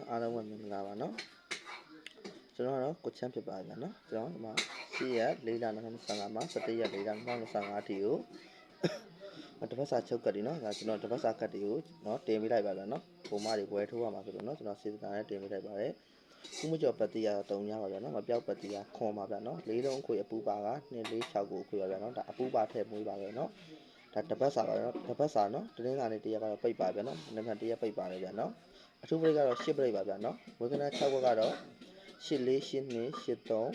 နော်အားလုံးပဲမင်္ဂလာပါနော်ကျွန်တော်ကတော့ကိုချမ်းဖြစ်ပါဗျာနော်ကျွန်တော်ဒီမှာရှေ့ရက်၄လ2025မှာ17ရက်၄လ2025အထိကိုတပတ်စာချုပ်ကတ်ဒီနော်ဒါကျွန်တော်တပတ်စာကတ်တွေကိုနော်တင်ပေးလိုက်ပါဗျာနော်ပုံမတွေဝယ်ထိုးရမှာဖြစ်လို့နော်ကျွန်တော်စေတနာနဲ့တင်ပေးလိုက်ပါတယ်ခုမကျော်ပတ်တီကတော့တုံညပါဗျာနော်မပြောက်ပတ်တီကခွန်ပါဗျာနော်လေးလုံးခွေအပူပါက246ကိုခွေပါဗျာနော်ဒါအပူပါထည့်မွေးပါပဲနော်ဒါတပတ်စာပါနော်တပတ်စာနော်တတင်းကနေတရက်ကတော့ပိတ်ပါဗျာနော်နံပါတ်တရက်ပိတ်ပါတယ်ဗျာနော် အထူးပရိတ်ကတော့10ပရိတ်ပါဗျာနော်ဝေကနာ6ဘက်ကတော့84 82 83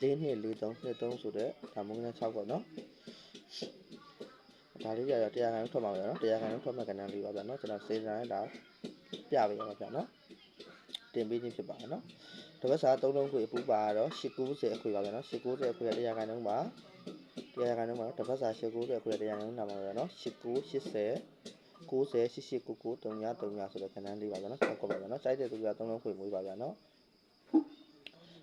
4243 23ဆိုတဲ့ဒါမုန်းကနာ6ပေါ့နော်ဒါလေးပြရတရားခိုင်ထွက်မှာဗျာနော်တရားခိုင်ထွက်မှာကဏ္ဍလေးပါဗျာနော်ကျွန်တော်စေစံနဲ့ဒါပြပေးရပါဗျာနော်တင်ပေးခြင်းဖြစ်ပါတယ်နော်တပတ်စာ3လုံးခွေအပူပါကတော့890အခွေပါဗျာနော်890အခွေတရားခိုင်လုံးပါတရားခိုင်လုံးပါတပတ်စာ890အခွေတရားခိုင်လုံးနာပါဗျာနော်8980 90 8899 333ဆိုတဲ့ခဏလေးပါဗျာနော်ဆက်ကွက်ပါဗျာနော်စိုက်တဲ့သူက3လုံးခွေမွေးပါဗျာနော်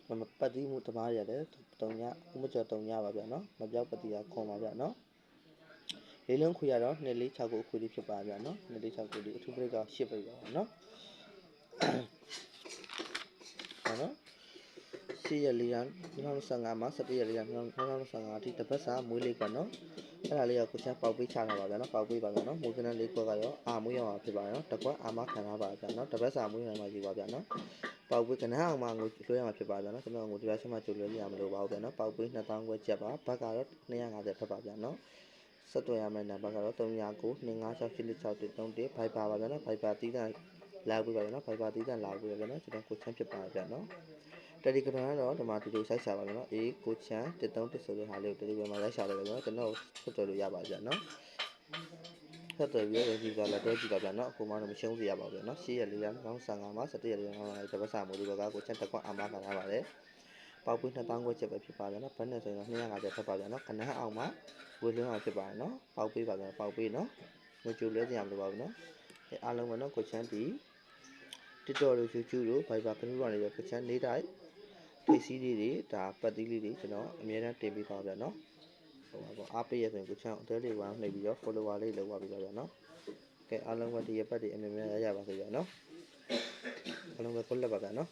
မမပတ်တိမှုတမားရတယ်3ညဥမကျော်3ညပါဗျာနော်မပြောက်ပတိကခွန်ပါဗျာနော်လေးလုံးခွေရတော့2လေး6ကိုခွေလေးဖြစ်ပါဗျာနော်2လေး6ကိုလေးအထူးပရိတ်က10ပိတ်ပါဗျာနော်ဟုတ်နော်ရှိရလေးရ2025မှာ17ရက်လေးရ2025အထိတစ်ပတ်စာမွေးလေးကနော် အဲ့ဒါလေးကကိုချမ်းပေါက်ပေးချတာပါဗျာနော်ပေါက်ပေးပါဗျာနော်မူကနန်းလေးကွက်ကရောအာမွေးရမှာဖြစ်ပါရောတကွက်အာမခံထားပါဗျာနော်တစ်ပတ်စာမွေးရမှာယူပါဗျာနော်ပေါက်ပေးကနန်းအောင်မှငွေလွှဲရမှာဖြစ်ပါဗျာနော်ကျွန်တော်ငွေတရားချက်မှကြိုလွှဲရမလို့ပါဘူးဗျာနော်ပေါက်ပေး2000ခွဲချက်ပါဘတ်ကတော့250ဖက်ပါဗျာနော်ဆက်သွယ်ရမယ့်နံပါတ်ကတော့399 256 863 Viber ပါဗျာနော် Viber တီးတဲ့လာပြီးပါဗျာနော် Viber တီးတဲ့လာပြီးပါဗျာနော်ကျွန်တော်ကိုချမ်းဖြစ်ပါဗျာနော် Telegram ကတော့ဒီမှာဒီလိုစိုက်ရှာပါမယ်နော်အေးကိုချမ်း131ဆိုတဲ့ဟာလေးကို Telegram မှာရိုက်ရှာလိုက်ပါနော်ကျွန်တော်ဆက်သွယ်လို့ရပါကြနော်ဆက်သွယ်ပြီးတော့ဒီကလည်းတွဲကြည့်ပါဗျာနော်အခုမှတော့မရှုံးစေရပါဘူးဗျာနော်ရှေ့ရက်လေးလား2055မှာ17ရက်လေးလားတပတ်စာမိုးလေးဘက်ကကိုချမ်းတစ်ခွက်အာမခံထားပါတယ်ပေါက်ပွေး2000ခွဲချက်ပဲဖြစ်ပါဗျာနော်ဘတ်နဲ့ဆိုရင်250ဖက်ပါဗျာနော်ခဏအောင်မှာဝေလွှမ်းအောင်ဖြစ်ပါတယ်နော်ပေါက်ပေးပါဗျာပေါက်ပေးနော်ငွေကြိုလဲစရာမလိုပါဘူးနော်အဲအားလုံးကနော်ကိုချမ်းတီ TikTok တို့ YouTube တို့ Viber ကနူးကနေပြီးကိုချမ်းနေတိုင်းထိ ပ်စီးလေးတွေဒါပတ်သီးလေးတွေကျွန်တော်အများအားတင်ပေးပါဗျာနော်ဟိုပါပေါ့အားပေးရဆိုရင်ကိုချမ်းအသေးလေးဝမ်းနှိပ်ပြီးတော့ follower လေးလောက်ပါပြီဗျာနော်ကဲအားလုံးကဒီရက်ပတ်တွေအများများရရပါစေဗျာနော်အားလုံးပဲကိုလက်ပါဗျာနော်